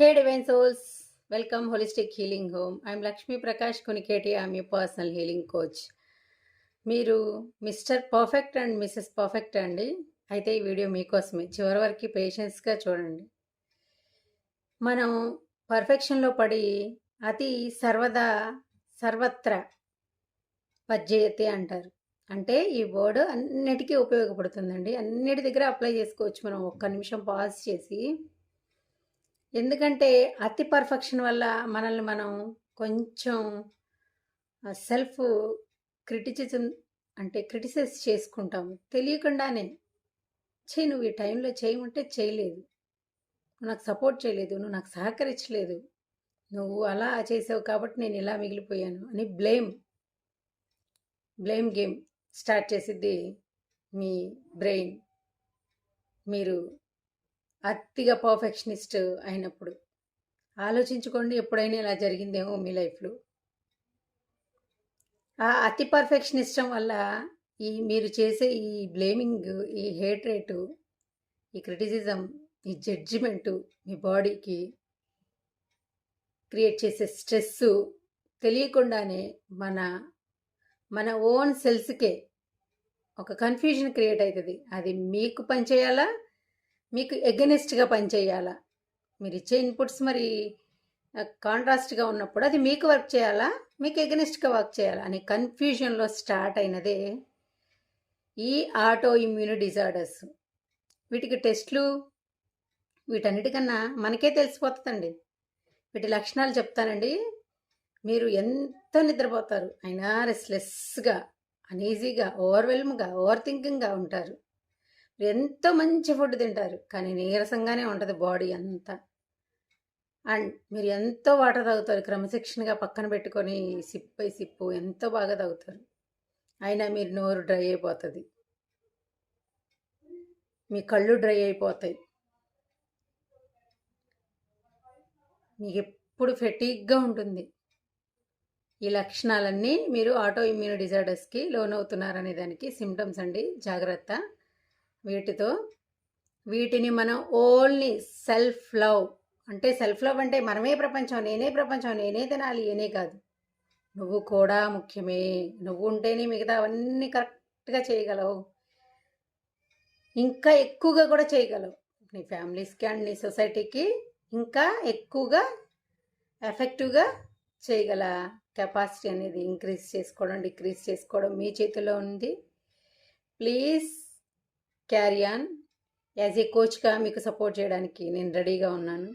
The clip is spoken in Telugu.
Hey divine souls welcome holistic healing home I'm Lakshmi Prakash Kuniketi I'm you personal healing coach మీరు Mr perfect and Mrs perfect అండి. అయితే ఈ వీడియో మీకోసమే. చివరి వరకు పేషెన్స్గా చూడండి. మనం పర్ఫెక్షన్లో పడి అతి సర్వదా సర్వత్ర పజ్జయతే అంటారు. అంటే ఈ వర్డ్ అన్నిటికీ ఉపయోగపడుతుందండి. అన్నిటి దగ్గర అప్లై చేసుకోవచ్చు. మనం ఒక్క నిమిషం పాజ్ చేసి ఎందుకంటే అతి పర్ఫెక్షన్ వల్ల మనల్ని మనం కొంచెం సెల్ఫ్ క్రిటిసిజం అంటే క్రిటిసైజ్ చేసుకుంటాము. తెలియకుండానే చేయి నువ్వు ఈ టైంలో చేయమంటే చేయలేదు. నువ్వు నాకు సపోర్ట్ చేయలేదు నువ్వు నాకు సహకరించలేదు. నువ్వు అలా చేసావు కాబట్టి నేను ఇలా మిగిలిపోయాను అని బ్లేమ్ బ్లేమ్ గేమ్ స్టార్ట్ చేసిద్ది మీ బ్రెయిన్. మీరు అతిగా పర్ఫెక్షనిస్ట్ అయినప్పుడు. ఆలోచించుకోండి ఎప్పుడైనా ఇలా జరిగిందేమో మీ లైఫ్లో. ఆ అతి పర్ఫెక్షనిస్టం వల్ల ఈ మీరు చేసే ఈ బ్లేమింగ్ ఈ హేట్ రేటు ఈ క్రిటిసిజం ఈ జడ్జిమెంటు మీ బాడీకి క్రియేట్ చేసే స్ట్రెస్ తెలియకుండానే మన మన ఓన్ సెల్స్కే ఒక కన్ఫ్యూజన్ క్రియేట్ అవుతుంది అది మీకు పనిచేయాలా? మీకు ఎగనెస్ట్గా పనిచేయాలా? మీరు ఇచ్చే ఇన్పుట్స్ మరి కాంట్రాస్ట్గా ఉన్నప్పుడు అది మీకు వర్క్ చేయాలా? మీకు ఎగనెస్ట్గా వర్క్ చేయాలా? అనే కన్ఫ్యూజన్లో స్టార్ట్ అయినదే ఈ ఆటో ఇమ్యూని డిజార్డర్స్ వీటికి టెస్ట్లు వీటన్నిటికన్నా మనకే తెలిసిపోతుందండి. వీటి లక్షణాలు చెప్తానండి. మీరు ఎంత నిద్రపోతారు? అయినా రెస్లెస్గా అనీజీగా ఓవర్వెల్మ్గా ఓవర్ థింకింగ్గా ఉంటారు. ఎంతో మంచి ఫుడ్ తింటారు. కానీ నీరసంగానే ఉంటుంది బాడీ అంతా. అండ్ మీరు ఎంతో వాటర్ తాగుతారు. క్రమశిక్షణగా పక్కన పెట్టుకొని సిప్ బై సిప్పు ఎంతో బాగా తాగుతారు. అయినా మీరు నోరు డ్రై అయిపోతుంది. మీ కళ్ళు డ్రై అయిపోతాయి. మీకు ఎప్పుడు ఫెటీక్గా ఉంటుంది. ఈ లక్షణాలన్నీ మీరు ఆటో ఇమ్యూన్ డిజార్డర్స్కి లోన్ అవుతున్నారనే దానికి సిమ్టమ్స్ అండి. జాగ్రత్త. వీటితో వీటిని మనం ఓన్లీ సెల్ఫ్ లవ్ అంటే సెల్ఫ్ లవ్ అంటే మనమే ప్రపంచం నేనే ప్రపంచం నేనే తినాలి నేనే కాదు. నువ్వు కూడా ముఖ్యమే. నువ్వు ఉంటేనే మిగతా అవన్నీ కరెక్ట్గా చేయగలవు. ఇంకా ఎక్కువగా కూడా చేయగలవు. నీ ఫ్యామిలీస్కి అండ్ నీ సొసైటీకి ఇంకా ఎక్కువగా ఎఫెక్టివ్గా చేయగల కెపాసిటీ అనేది ఇంక్రీజ్ చేసుకోవడం డిక్రీజ్ చేసుకోవడం మీ చేతిలో ఉంది. Please carry on. As a కోచ్గా మీకు సపోర్ట్ చేయడానికి నేను రెడీగా ఉన్నాను.